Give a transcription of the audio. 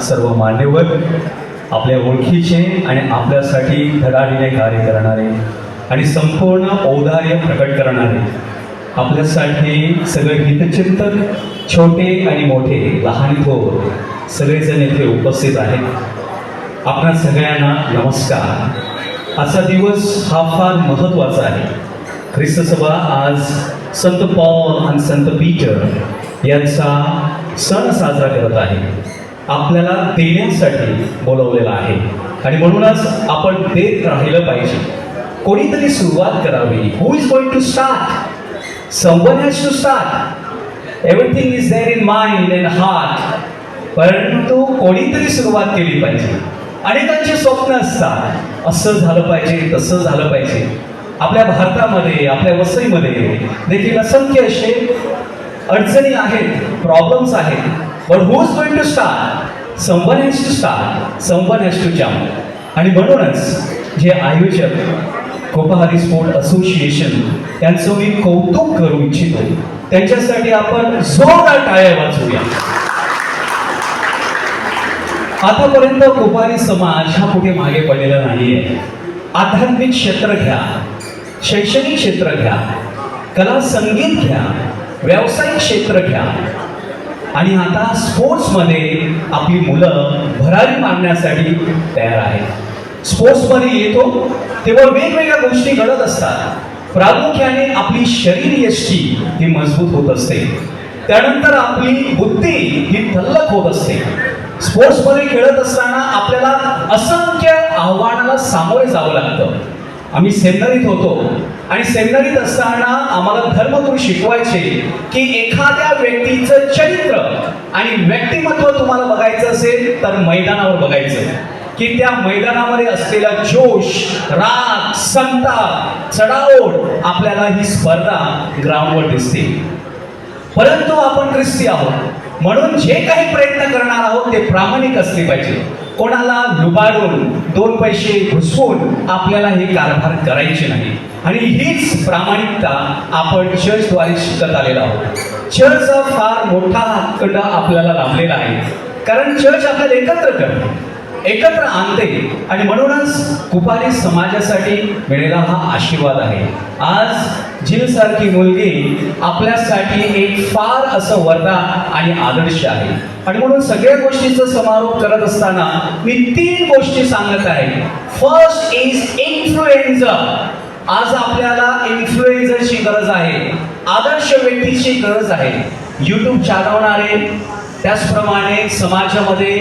सर्व मान्यवर आपल्या ओळखीचे आणि आपल्यासाठी धडाडीने कार्य करणारे आणि संपूर्ण औदार्य प्रकट करणारे आपल्यासाठी सगळे हितचिंतक छोटे आणि मोठे लहान थोर सगळेजण येथे उपस्थित आहेत. आपल्या सगळ्यांना नमस्कार. आजचा दिवस हा फार महत्त्वाचा आहे. ख्रिस्तसभा आज संत पॉल आणि संत पीटर यांचा सण साजरा करत आहे. आपल्याला देण्यासाठी बोलवलेला आहे. आणि म्हणूनच आपण देत राहिलं पाहिजे. कोणीतरी सुरुवात करावी. Who is going to start someone has to start everything is there in mind and heart परंतु कोणीतरी सुरुवात केली पाहिजे. अनेकांचे स्वप्न असतात. असं झालं पाहिजे तसं झालं पाहिजे. आपल्या भारतामध्ये आपल्या वसईमध्ये देखील असंख्य असे अडचणी आहेत प्रॉब्लेम्स आहेत. But who is going to start someone has to start someone has to jump आणि म्हणूनच जे आयोजक कोपहारी स्पोर्ट असोसिएशन त्यांचं मी कौतुक करू इच्छितो. त्यांच्यासाठी आपण जोरदार टाळ्या वाजवूया. आतापर्यंत कोपारी समाज हा कुठे मागे पडलेला नाहीये. आध्यात्मिक क्षेत्र घ्या. शैक्षणिक क्षेत्र घ्या. कला संगीत घ्या. व्यावसायिक क्षेत्र घ्या. आणि आता स्पोर्ट्समध्ये आपली मुलं भरारी मारण्यासाठी तयार आहेत. स्पोर्ट्समध्ये येतो तेव्हा वेगवेगळ्या गोष्टी घडत असतात. प्रामुख्याने आपली शरीर यष्टी ही मजबूत होत असते. त्यानंतर आपली बुद्धी ही थल्लक होत असते. स्पोर्ट्समध्ये खेळत असताना आपल्याला असंख्य आव्हानाला सामोरे जावं लागतं. आम्ही सेंदरीत होतो. आणि सेमिनारीत असताना आम्हाला धर्मगुरू शिकवायचे की एखाद्या व्यक्तीचं चरित्र आणि व्यक्तिमत्व तुम्हाला बघायचं असेल तर मैदानावर बघायचं. की त्या मैदानामध्ये असलेला जोश राग संताप चढाओढ आपल्याला ही स्पर्धा ग्राउंडवर दिसते. परंतु आपण ख्रिस्ती आहोत. म्हणून जे काही प्रयत्न करणार आहोत ते प्रामाणिक असले पाहिजे. कोणाला लुबाडून दोन पैसे घुसवून आपल्याला हे कारभार करायचे नाही. आणि हीच प्रामाणिकता आपण चर्चद्वारे शिकत आलेलो आहोत. चर्चचा फार मोठा हातखंड आपल्याला लाभलेला आहे. कारण चर्च आपल्याला एकत्र करते. एकत्र आणते. आणि म्हणूनच कुपारी समाजासाठी मिळेला हा आशीर्वाद आहे. आज झील मुलगी आपल्यासाठी एक फार असं वरदान आणि आदर्श आहे. आणि म्हणून सगळ्या गोष्टीचा समारोप करत असताना मी तीन गोष्टी सांगत आहे. फर्स्ट इज इन्फ्लुएन्झा आज आपल्याला इन्फ्लुएन्झरची गरज आहे. आदर्श व्यक्तीची गरज आहे. यूट्यूब चालवणारे त्याचप्रमाणे समाजामध्ये